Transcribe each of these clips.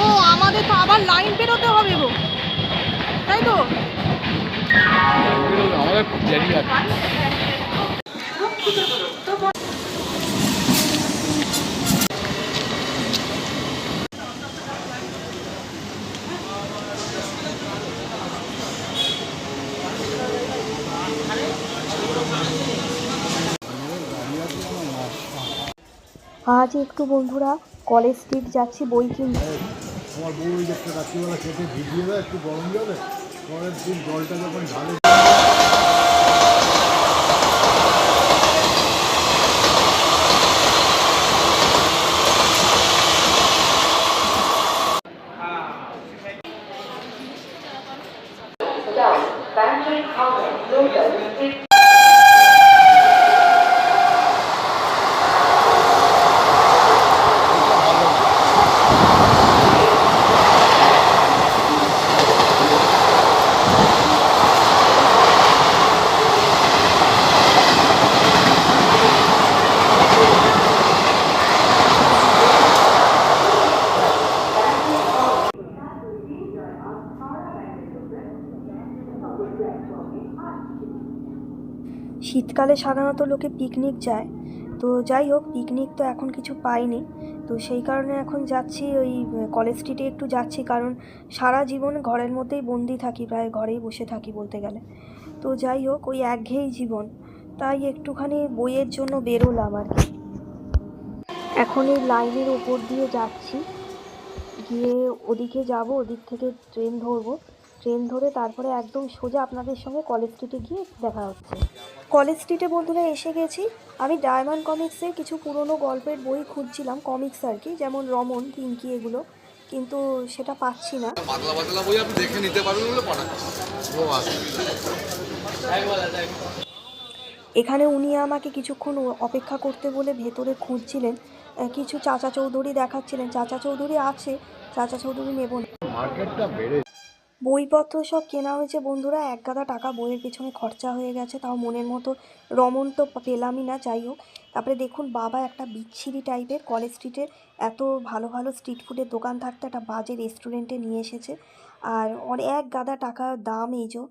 ও আমাদের তো আবার লাইন বেরোতে হবে গো। তাই তো? আমাদের দেরি আছে আজ একটু বন্ধুরা কলেজ স্ট্রিট যাচ্ছি, বই কিনতে। আমার বউ ওই একটা রাত্রিবেলা খেতে ভিজিয়ে একটু গরম জলে, পরের দিন জলটা যখন ঢালে শীতকালে সাধারণত লোকে পিকনিক যায়। তো যাই হোক পিকনিক তো এখন কিছু পাইনি। তো সেই কারণে এখন যাচ্ছি ওই কলেজ স্ট্রিটে একটু যাচ্ছি। কারণ সারা জীবন ঘরের মধ্যেই বন্দি থাকি, প্রায় ঘরেই বসে থাকি বলতে গেলে। তো যাই হোক, ওই একঘেয়েই জীবন। তাই একটুখানি বইয়ের জন্য বেরোলাম আর কি। এখন এই লাইনের ওপর দিয়ে যাচ্ছি। গিয়ে ওদিকে যাব, ওদিক থেকে ট্রেন ধরবো। ট্রেন ধরে তারপরে একদম সোজা আপনাদের সঙ্গে কলেজ স্ট্রিটে গিয়ে দেখা হচ্ছে। কলেজ স্ট্রিটে বন্ধুরা এসে গেছি। আমি ডায়মন্ড কমিক্সের কিছু পুরনো গল্পের বই খুঁজছিলাম কমিক্স আর কি যেমন রমন পিঙ্কি এগুলো। কিন্তু সেটা পাচ্ছি না। পাতলা পাতলা বই আপনি দেখে নিতে পারবেন বলে পড়াচ্ছি ও আচ্ছা। এখানে উনি আমাকে কিছুক্ষণ অপেক্ষা করতে বলে ভেতরে খুঁজছিলেন। কিছু চাচা চৌধুরী দেখাচ্ছিলেন। চাচা চৌধুরী আছে চাচা চৌধুরী নেব না। মার্কেটটা বেড়ে বইপত্র সব কেনা হয়েছে, বন্ধুরা। এক গাদা টাকা বইয়ের পেছনে খরচা হয়ে গেছে, তাও মনের মতো রমন তো পেলামই না, যাই হোক। তারপরে দেখুন, বাবা একটা বিচ্ছিরি টাইপের, কলেজ স্ট্রিটের এত ভালো ভালো স্ট্রিট ফুডের দোকান থাকতে একটা বাজে রেস্টুরেন্টে নিয়ে এসেছে। আর এক গাদা টাকা দাম এই যে,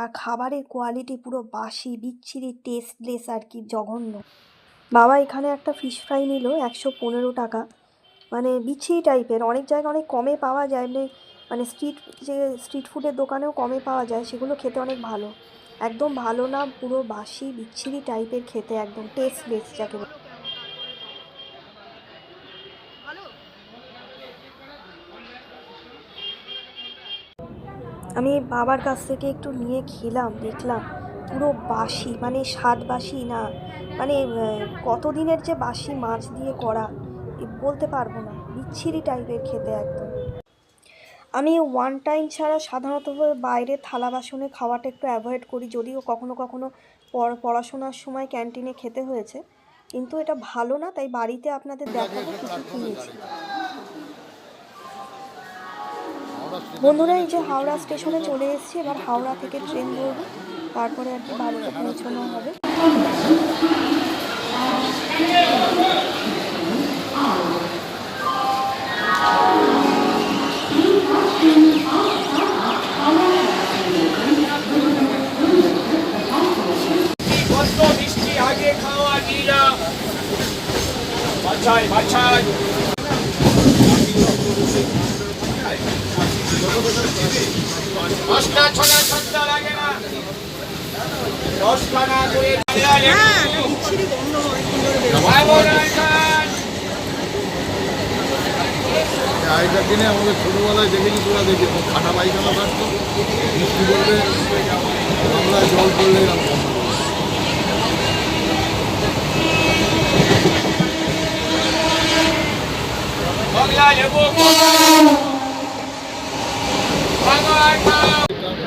আর খাবারের কোয়ালিটি পুরো বাসি, বিচ্ছিরি টেস্টলেস আর কি, জঘন্য। বাবা এখানে একটা ফিশ ফ্রাই নিল, একশো পনেরো টাকা। মানে বিচ্ছিরি টাইপের, অনেক জায়গায় অনেক কমে পাওয়া যায় মানে মানে স্ট্রিট যে স্ট্রিট ফুডের দোকানেও কমে পাওয়া যায়, সেগুলো খেতে অনেক ভালো। একদম ভালো না, পুরো বাসি, বিচ্ছিরি টাইপের খেতে একদম টেস্টলেস যাকে আমি বাবার কাছ থেকে একটু নিয়ে খেলাম, দেখলাম, পুরো বাসি মানে স্বাদ বাসি না। মানে কতদিনের যে বাসি মাছ দিয়ে করা বলতে পারব না। বিচ্ছিরি টাইপের খেতে একদম। আমি ওয়ান টাইম ছাড়া সাধারণত বাইরে থালা বাসনে খাওয়াটা একটু অ্যাভয়েড করি, যদিও কখনো কখনো পড়- পড়াশোনার সময় ক্যান্টিনে খেতে হয়েছে। কিন্তু এটা ভালো না, তাই বাড়িতে আপনাদের দেখাবো কিছু কিনেছি। বন্ধুরা, এই যে হাওড়া স্টেশনে চলে এসেছি, এবার হাওড়া থেকে ট্রেন ধরবো, তারপরে আর কি বাড়িতে পৌঁছানো হবে। বাছাই বাছাই দশটা ছটা সন্ধ্যা লাগে না। দশখানা করে আগেকার দিনে আমাদের ছোটোবেলায় দেখেছি তোরা দেখি খাটা পায়খানা থাকতো। বৃষ্টি পড়লে বাংলায় জল পড়লে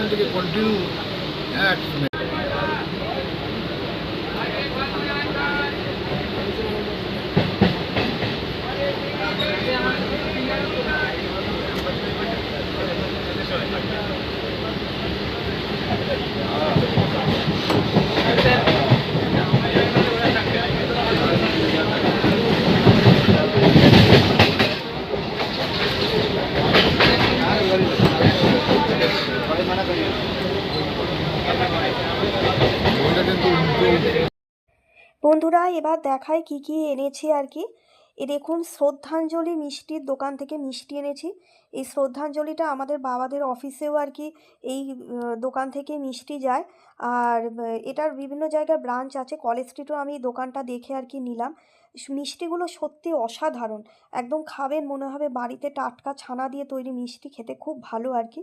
থেকে কন্টিনিউ এক বন্ধুরা, এবার দেখায় কি কি এনেছি আর কি। এ দেখুন, শ্রদ্ধাঞ্জলি মিষ্টির দোকান থেকে মিষ্টি এনেছি। এই শ্রদ্ধাঞ্জলিটা আমাদের বাবাদের অফিসেও আর কি এই দোকান থেকে মিষ্টি যায়। আর এটার বিভিন্ন জায়গায় ব্রাঞ্চ আছে, কলেজ স্ট্রিটও আমি দোকানটা দেখে আর কি নিলাম। মিষ্টিগুলো সত্যি অসাধারণ। একদম খাবেন, মনে হবে বাড়িতে টাটকা ছানা দিয়ে তৈরি মিষ্টি, খেতে খুব ভালো আর কি।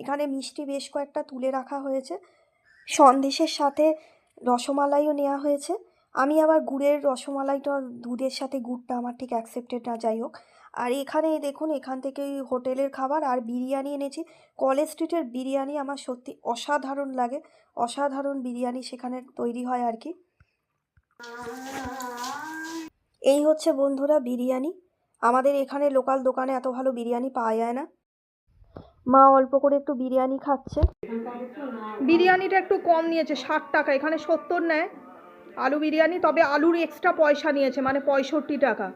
এখানে মিষ্টি বেশ কয়েকটা তুলে রাখা হয়েছে। সন্দেশের সাথে রসমালাইও নেওয়া হয়েছে। আমি আবার গুড়ের রসমালাইটা, দুধের সাথে গুড়টা আমার ঠিক অ্যাকসেপ্টেড না, যাই হোক। আর এখানে দেখুন, এখান থেকে হোটেলের খাবার আর বিরিয়ানি এনেছি। কলেজ স্ট্রিটের বিরিয়ানি আমার সত্যি অসাধারণ লাগে। অসাধারণ বিরিয়ানি সেখানে তৈরি হয় আর কি। এই হচ্ছে বন্ধুরা বিরিয়ানি। আমাদের এখানে লোকাল দোকানে এত ভালো বিরিয়ানি পাওয়া যায় না। মা অল্প করে একটু বিরিয়ানি খাচ্ছে। বিরিয়ানিটা একটু কম নিয়েছে ষাট টাকা। এখানে সত্তর নেয়। আলু বিরিয়ানি তবে আলুর এক্সট্রা পয়সা নিয়েছে মানে পঁয়ষট্টি টাকা।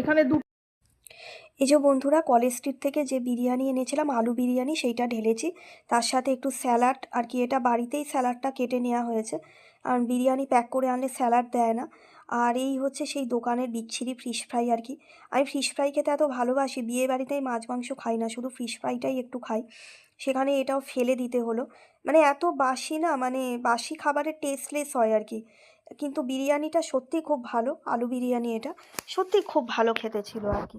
এখানে দু এই যে বন্ধুরা কলেজ স্ট্রিট থেকে যে বিরিয়ানি এনেছিলাম আলু বিরিয়ানি সেইটা ঢেলেছি। তার সাথে একটু স্যালাড আর কি এটা বাড়িতেই স্যালাডটা কেটে নেওয়া হয়েছে। আর বিরিয়ানি প্যাক করে আনলে স্যালাড দেয় না। আর এই হচ্ছে সেই দোকানের বিচ্ছিরি ফিশ ফ্রাই আর কি। আমি ফিশ ফ্রাই খেতে এত ভালোবাসি বিয়ে বাড়িতেই মাছ, মাংস খাই না, শুধু ফিশ ফ্রাইটাই একটু খাই। সেখানে এটাও ফেলে দিতে হলো। মানে এত বাসি না মানে বাসি খাবারের টেস্টলেস হয় আর কি। কিন্তু বিরিয়ানিটা সত্যি খুব ভালো, আলু বিরিয়ানি এটা সত্যি খুব ভালো খেতে ছিল আর কি।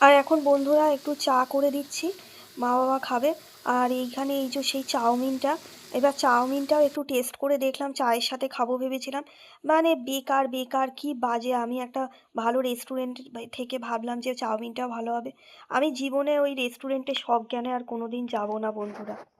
আর এখন বন্ধুরা একটু চা করে দিচ্ছি, মা বাবা খাবে। আর এইখানে এই যে সেই চাউমিনটা এবার চাউমিনটাও একটু টেস্ট করে দেখলাম, চায়ের সাথে খাব ভেবেছিলাম। মানে বেকার বেকার, কি বাজে। আমি একটা ভালো রেস্টুরেন্ট থেকে ভাবলাম যে চাউমিনটাও ভালো হবে। আমি জীবনে ওই রেস্টুরেন্টে সব জ্ঞানে আর কোনোদিন যাব না, বন্ধুরা।